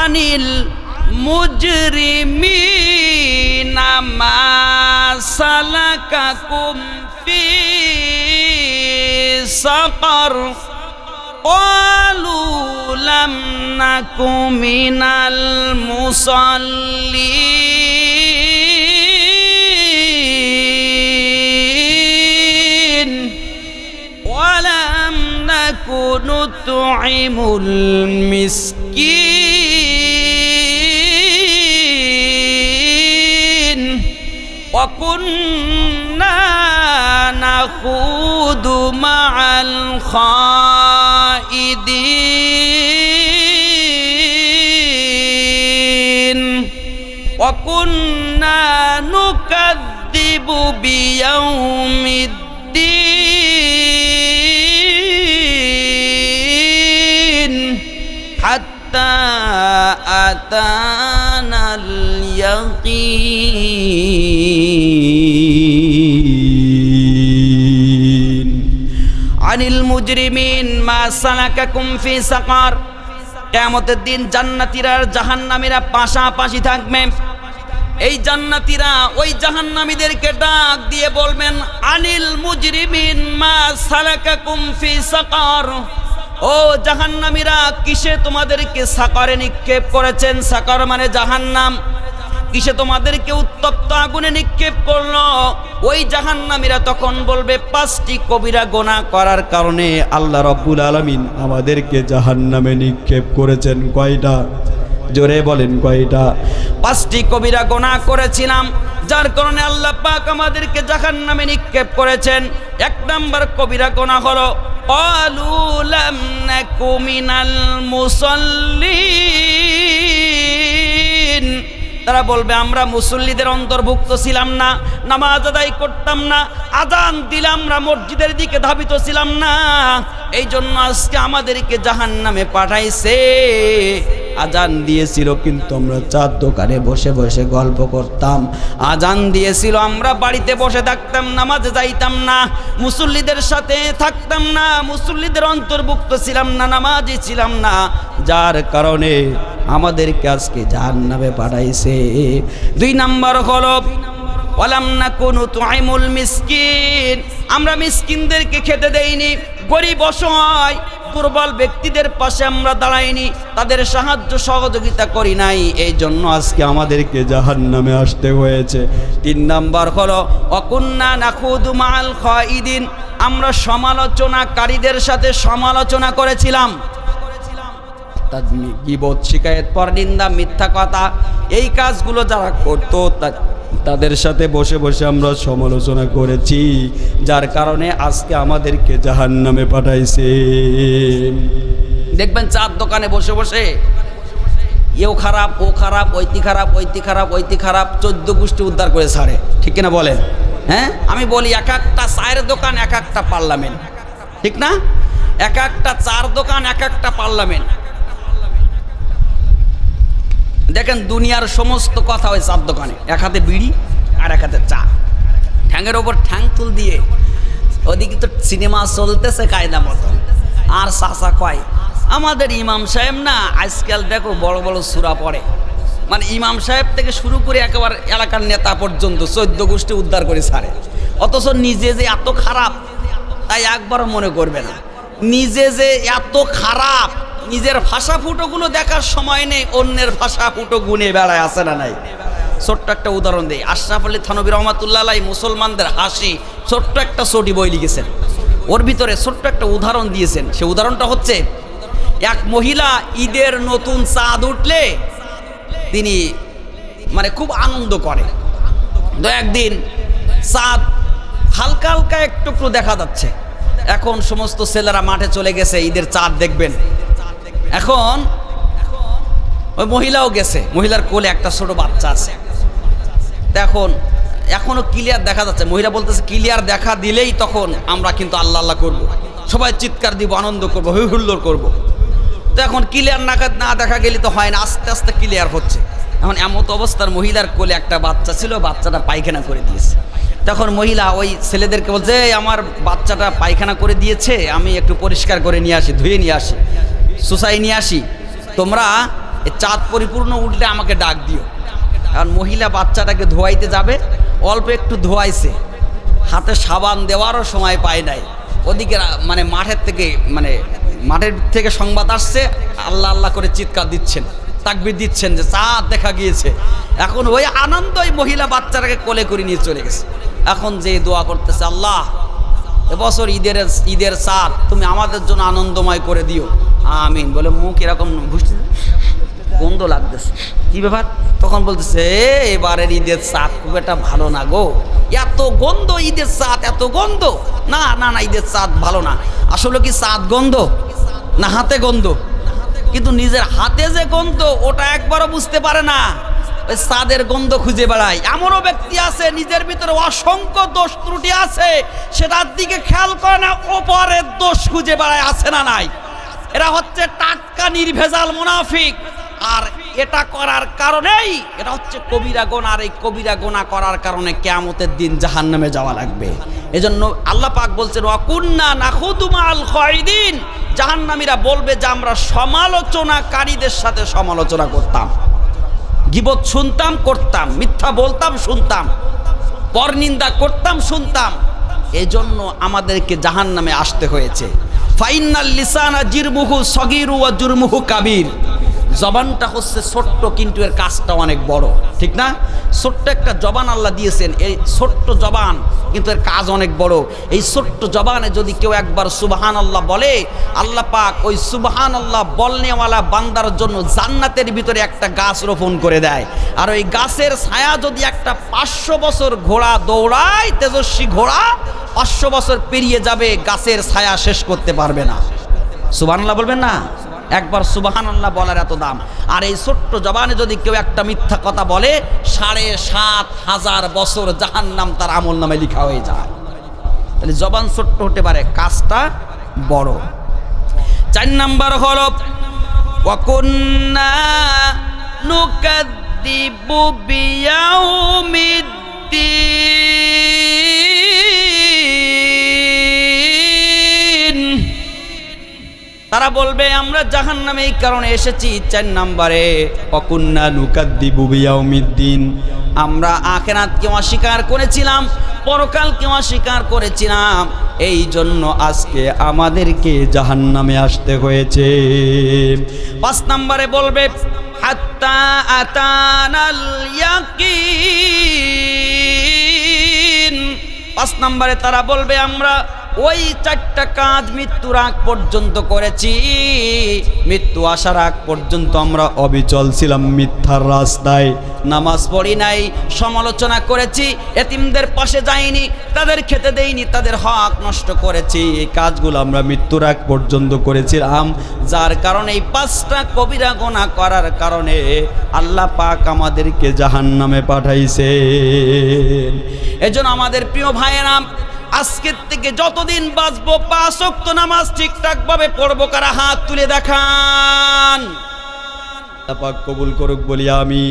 আনিল মুজরিমিন মা সালাকাকুম ফি সাকার قالوا لم نك من المصلين ولم نك نطعم المسكين وكنا نخوض مع الخائدين. وكنا نكذب بيوم الدين. حتى أتانا اليقين. মুজরিমিন, মা সালাকাকুম ফি সাকার। কেমতের দিন জান্নাতীরা আর জাহান্নামীরা পাশাপাশি থাকবে। এই জান্নাতীরা ওই জাহান্নামীদেরকে ডাক দিয়ে বলবেন, আনিল মুজরিমিন, মা সালাকাকুম ফি সাকার। ও জাহান্নামীরা, কিসে তোমাদেরকে সাকারে নিক্ষেপ করেছেন? সাকার মানে জাহান্নাম। কিসে তোমাদেরকে উত্তপ্ত আগুনে নিক্ষেপ করল। ওই জাহান্নামীরা তখন বলবে, পাঁচটি কবিরা গোনা করার কারণে আল্লাহ রব্বুল আলমিন আমাদেরকে জাহান্নামে নিক্ষেপ করেছেন। কয়টা? জোরে বলেন, কয়টা? পাঁচটি কবিরা গোনা করেছিলাম, যার কারণে আল্লাহ পাক আমাদেরকে জাহান নামে নিক্ষেপ করেছেন। এক নম্বর কবিরা গোনা হলো অলুলাম কুমিনাল মুসল্লি তারা বলবে, আমরা মুসল্লিদের অন্তর্ভুক্ত ছিলাম না, নামাজ আদায় করতাম না আজান দিলাম আমরা মসজিদের দিকে ধাবিত ছিলাম না। এই জন্য আজকে আমাদেরকে জাহান নামে পাঠাইছে। আজান দিয়েছিল, কিন্তু আমরা চার দোকানে বসে বসে গল্প করতাম। আজান দিয়েছিল, আমরা বাড়িতে বসে থাকতাম, নামাজে যাইতাম না, মুসল্লিদের সাথে থাকতাম না, মুসল্লিদের অন্তর্ভুক্ত ছিলাম না নামাজই ছিলাম না। যার কারণে আমাদেরকে আজকে জাহান্নামে পাঠাইছে। দুই নাম্বার হলো না কোনো তুআইমুল মিসকিন। আমরা মিসকিনদেরকে খেতে দেইনি, গরিব অসহায়, দুর্বল ব্যক্তিদের পাশে আমরা দাঁড়াইনি, তাদের সাহায্য সহযোগিতা করি নাই। এই জন্য আজকে আমাদেরকে জাহান্নামে আসতে হয়েছে। তিন নাম্বার হলো অকুন্না নাখুদু মাল খাইদিন। আমরা সমালোচনাকারীদের সাথে সমালোচনা করেছিলাম। তার গিবত, শিকায়ত পরনিন্দা মিথ্যা কথা, এই কাজগুলো যারা করতো তাদের সাথে বসে বসে আমরা সমালোচনা করেছি, যার কারণে আজকে আমাদেরকে জাহান্নামে পাঠাইছে। দেখবেন চার দোকানে বসে বসে, এও খারাপ, ও খারাপ ঐতি খারাপ ঐতি খারাপ ঐতি খারাপ, চোদ্দ গোষ্ঠী উদ্ধার করে ছাড়ে। ঠিক কিনা বলেন? হ্যাঁ? আমি বলি এক একটা চায়ের দোকান, এক একটা পার্লামেন্ট। ঠিক না? এক একটা চার দোকান, এক একটা পার্লামেন্ট। দেখেন দুনিয়ার সমস্ত কথা ওই চার দোকানে। এক হাতে বিড়ি আর এক হাতে চা। ঠ্যাঙের ওপর ঠ্যাং তুল দিয়ে ওদিকে তো সিনেমা চলতেছে কায়দা মতন আর চাষা কয়, আমাদের ইমাম সাহেব না আজকাল দেখো বড় বড় সুরা পড়ে। মানে ইমাম সাহেব থেকে শুরু করে একেবারে এলাকার নেতা পর্যন্ত চোদ্দ গোষ্ঠী উদ্ধার করে ছাড়ে। অথচ নিজে যে এত খারাপ, তাই একবারও মনে করবে না। নিজে যে এত খারাপ নিজের ভাষা ফুটোগুলো দেখার সময় নেই, অন্যের ভাষা ফুটো গুনে বেড়ায় আসে না নাই? ছোট্ট একটা উদাহরণ দেই। আশরাফ আলী থানবী রহমাতুল্লাহ মুসলমানদের হাসি, ছোট্ট একটা চটি বই লিখেছেন। ওর ভিতরে ছোট্ট একটা উদাহরণ দিয়েছেন। সে উদাহরণটা হচ্ছে, এক মহিলা ঈদের নতুন চাঁদ উঠলে তিনি মানে খুব আনন্দ করে। তো একদিন চাঁদ হালকা হালকা একটু দেখা যাচ্ছে। এখন সমস্ত ছেলেরা মাঠে চলে গেছে, ঈদের চাঁদ দেখবেন। এখন ওই মহিলাও গেছে। মহিলার কোলে একটা ছোট বাচ্চা আছে। এখন, এখনও ক্লিয়ার দেখা যাচ্ছে। মহিলা বলতেছে ক্লিয়ার দেখা দিলেই তখন আমরা কিন্তু আল্লাহ আল্লাহ করব। সবাই চিৎকার দিব, আনন্দ করব হৈ হুল্লোড় করব। তো এখন ক্লিয়ার না না দেখা গেলে তো হয় না, আস্তে আস্তে ক্লিয়ার হচ্ছে। এখন এমত অবস্থার মহিলার কোলে একটা বাচ্চা ছিল, বাচ্চাটা পায়খানা করে দিয়েছে। তখন মহিলা ওই ছেলেদেরকে বলছে আমার বাচ্চাটা পায়খানা করে দিয়েছে, আমি একটু পরিষ্কার করে নিয়ে আসি, ধুয়ে নিয়ে আসি। সুসাই নিয়ে আসি। তোমরা চাঁদ পরিপূর্ণ উঠলে আমাকে ডাক দিও। কারণ মহিলা বাচ্চাটাকে ধোয়াইতে যাবে, অল্প একটু ধোয়াইছে। হাতে সাবান দেওয়ারও সময় পায় নাই। ওদিকে মানে মাঠের থেকে মানে মাঠের থেকে সংবাদ আসছে, আল্লাহ আল্লাহ করে চিৎকার দিচ্ছেন, তাকবির দিচ্ছেন যে চাঁদ দেখা গিয়েছে। এখন ওই আনন্দ ওই মহিলা বাচ্চাটাকে কোলে করে নিয়ে চলে গেছে। এখন যে দোয়া করতেছে, আল্লাহ এবছর ঈদের ঈদের চাঁদ, তুমি আমাদের জন্য আনন্দময় করে দিও। আমিন বলে মুখ এরকম ঘুষতে গন্ধ লাগতেছে। কি ব্যাপার? তখন বলতেছে "এ, এবারের ঈদের চাঁদ খুব একটা ভালো না গো। এত গন্ধ ঈদের চাঁদ এত গন্ধ। না না না ঈদের চাঁদ ভালো না। আসলে কি চাঁদ গন্ধ? না হাতে গন্ধ। কিন্তু নিজের হাতে যে গন্ধ ওটা একবারও বুঝতে পারে না। ওই চাঁদের গন্ধ খুঁজে বেড়ায়। এমনও ব্যক্তি আছে নিজের ভিতরে অসংখ্য দোষ ত্রুটি আছে। সেটার দিকে খেয়াল করে না ওপরের দোষ খুঁজে বেড়ায় আছে না নাই? এরা হচ্ছে টাটকা নির্ভেজাল মুনাফিক। আর এটা করার কারণেই, এটা হচ্ছে কবিরা গোনা, আর এই কবিরা গোনা করার কারণে কেয়ামতের দিন জাহান নামে যাওয়া লাগবে। এজন্য আল্লাহ পাক বলছেন অকুন্না নাহুদুমাল খয়দিন জাহান্নামীরা বলবে যে, আমরা সমালোচনাকারীদের সাথে সমালোচনা করতাম। গিবত শুনতাম, করতাম, মিথ্যা বলতাম, শুনতাম, পরনিন্দা করতাম, শুনতাম। এই জন্য আমাদেরকে জাহান নামে আসতে হয়েছে। ফাইনাল লিসানা জিরমুহু সগিরু ও জুরমুহু কাবির। জবানটা হচ্ছে ছোট্ট, কিন্তু এর কাজটা অনেক বড়। ঠিক না? ছোট্ট একটা জবান আল্লাহ দিয়েছেন, এই ছোট্ট জবান, কিন্তু এর কাজ অনেক বড়। এই ছোট্ট জবানে যদি কেউ একবার সুবাহান আল্লাহ বলে, আল্লাহ পাক ওই সুবাহান আল্লাহ বলনেওয়ালা বান্দার জন্য জান্নাতের ভিতরে একটা গাছ রোপণ করে দেয়। আর ওই গাছের ছায়া যদি একটা পাঁচশো বছর ঘোড়া দৌড়ায়, তেজস্বী ঘোড়া, পাঁচশো বছর পেরিয়ে যাবে, গাছের ছায়া শেষ করতে পারবে না। সুবাহান আল্লাহ বলবেন না? একবার সুবাহান আল্লাহ বলার এত দাম। আর এই ছোট্ট জবানে যদি কেউ একটা মিথ্যা কথা বলে, সাড়ে সাত হাজার বছর জাহান নাম তার আমল নামে লিখা হয়ে যায়। তাহলে জবান ছোট্ট হতে পারে, কাজটা বড়। চার নাম্বার হল, ওয়াকুন্না নুকাদ্দিবু বিয়াউমিদ্দিন। তারা বলবে, আমরা জাহান নামে এই কারণে এসেছি চার নাম্বারে। অকুন্না নুকাদ্দিবু বিয়াউমিদ্দিন। আমরা আখেরাতকে অস্বীকার করেছিলাম পরকাল পরকালকে অস্বীকার করেছিলাম। এই জন্য আজকে আমাদেরকে জাহান্নামে আসতে হয়েছে। পাঁচ নাম্বারে বলবে, হাত্তা আতানাল পাঁচ নাম্বারে তারা বলবে, আমরা ওই চারটা কাজ মৃত্যুর আগ পর্যন্ত করেছি। মৃত্যু আসার আগ পর্যন্ত আমরা অবিচল ছিলাম মিথ্যার রাস্তায়। নামাজ পড়ি নাই, সমালোচনা করেছি, এতিমদের পাশে যাইনি, তাদের খেতে দেইনি, তাদের হক নষ্ট করেছি। এই কাজগুলো আমরা মৃত্যুর আগ পর্যন্ত করেছিলাম, যার কারণে এই পাঁচটা কবিরা গোনা করার কারণে আল্লাহ পাক আমাদেরকে জাহান্নামে পাঠাইছে এজন্য আমাদের প্রিয় ভাইয়েরা আজকের থেকে যতদিন বাঁচবো, পাঁচ ওয়াক্ত নামাজ ঠিকঠাক ভাবে পড়ব, কারা হাত তুলে দেখান। কবুল করুক, বলি আমি